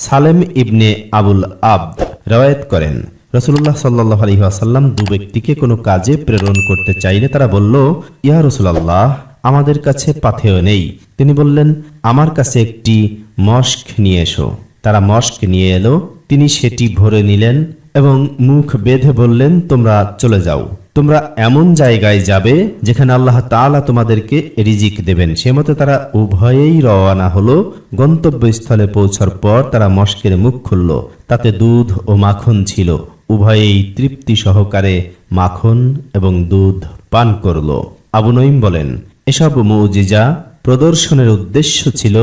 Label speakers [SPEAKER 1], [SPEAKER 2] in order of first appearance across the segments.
[SPEAKER 1] সালেম ইবনে আবুল আবদ রওয়ায়ত করেন। রসুল্লাহ সাল্লাহ আলী আসাল্লাম দু ব্যক্তিকে কোনো কাজে প্রেরণ করতে চাইলে তারা বলল, ইয়া রসুলাল্লাহ, আমাদের কাছে পাথেও নেই। তিনি বললেন, আমার কাছে একটি মস্ক নিয়ে এসো। তারা মস্ক নিয়ে এলো, তিনি সেটি ভরে নিলেন এবং মুখ বেঁধে বললেন, তোমরা চলে যাও। তোমরা এমন জায়গায় যাবে যেখানে আল্লাহ তাআলা তোমাদেরকে রিজিক দেবেন। সে মতে তারা উভয়েই রওয়ানা হলো। গন্তব্যস্থলে পৌঁছার পর তারা মস্কের মুখ খুলল। তাতে দুধ ও মাখন ছিল। উভয়েই তৃপ্তি সহকারে মাখন এবং দুধ পান করল। আবু নঈম বলেন, এসব মৌজিজা প্রদর্শনের উদ্দেশ্য ছিল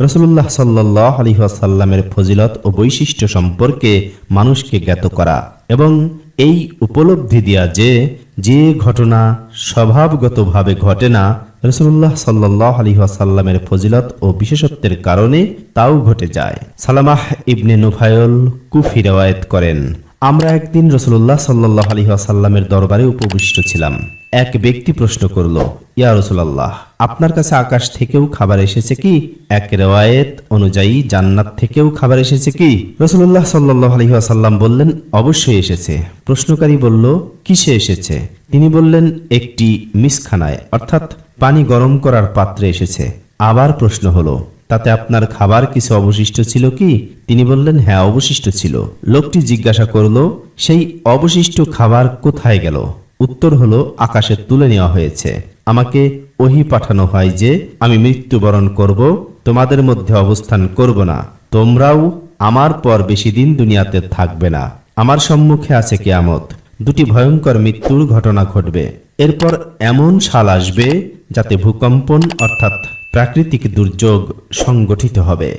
[SPEAKER 1] রসুল্লাহ সাল্লাহ আলহিহাসাল্লামের ফজিলত ও বৈশিষ্ট্য সম্পর্কে মানুষকে জ্ঞাত করা এবং এই উপলব্ধি দেয়া যে যে ঘটনা স্বভাবগতভাবে ঘটে না রসুল্লাহ সাল্লাহ আলহিহাসাল্লামের ফজিলত ও বিশেষত্বের কারণে তাও ঘটে যায়। সালামাহ ইবনে নুফায়ল কুফি রেওয়ায়েত করেন। আমরা একদিন রসুল্লাহ সাল্লাহ আলী আসাল্লামের দরবারে উপবিষ্ট ছিলাম। এক ব্যক্তি প্রশ্ন করল, ইয়া রসুলাল্লাহ, আপনার কাছে আকাশ থেকেও খাবার এসেছে কি? এক রেওয়ায়েত অনুযায়ী জান্নাত থেকেও খাবার এসেছে কি? রসুল্লাহ সাল্লাহ আলী আসাল্লাম বললেন, অবশ্যই এসেছে। প্রশ্নকারী বলল, কিসে এসেছে? তিনি বললেন, একটি মিসখানায়, অর্থাৎ পানি গরম করার পাত্রে এসেছে। আবার প্রশ্ন হলো তাতে আপনার খাবার কিছু অবশিষ্ট ছিল কি? তিনি বললেন হ্যাঁ অবশিষ্ট ছিল। লোকটি জিজ্ঞাসা করল, সেই অবশিষ্ট খাবার কোথায় গেল? উত্তর হলো, আকাশে তুলে নেওয়া হয়েছে। আমাকে ওহি পাঠানো হয় যে, আমি মৃত্যুবরণ করব, তোমাদের মধ্যে অবস্থান করব না। তোমরাও আমার পর বেশি দিন দুনিয়াতে থাকবে না। আমার সম্মুখে আছে কেয়ামত। দুটি ভয়ঙ্কর মৃত্যুর ঘটনা ঘটবে। এরপর এমন সাল আসবে যাতে ভূকম্পন অর্থাৎ প্রাকৃতিক দুর্যোগ সংগঠিত হবে।